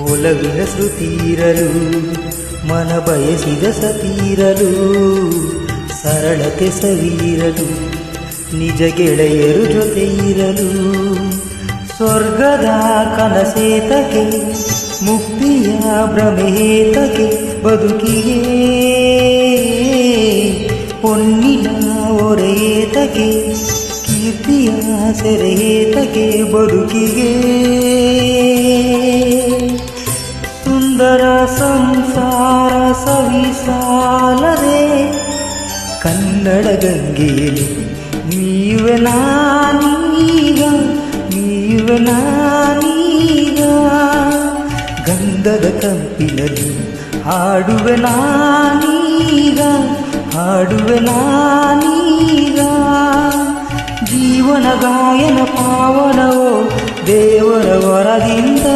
ಒಲವಿನ ಶ್ರುತೀರಲು ಮನ ಬಯಸಿದ ಸತೀರಲು ಸರಳತೆ ಸವೀರಲು, ನಿಜ ಗೆಳೆಯರು ಜೊತೆ ಇರಲು. ಸ್ವರ್ಗದ ಕನಸೇತಕೆ, ಮುಕ್ತಿಯ ಭ್ರಮೇತಕೆ ಬದುಕಿಗೆ ಪೊನ್ನಿನ ಒರೆಯೇತಕೆ ಕೀರ್ತಿಯ ಸೆರೆಯೇತಕೆ ಬದುಕಿಗೆ ಸುಂದರ ಸಂಸಾರ ಸವಿಸಾಲದೆ ಕನ್ನಡ ಗಂಗೆಯಲ್ಲಿ ನೀವೆ ನಾನೀಗ ನೀವೆ ನಾನೀಗ. ಗಂಧದ ಕಂಪಿನಲ್ಲಿ ಹಾಡುವೆ ನಾನೀಗ ಹಾಡುವೆ ನಾನೀಗ. ಜೀವನ ಗಾಯನ ಪಾವನವೋ ದೇವರ ವರದಿಂದ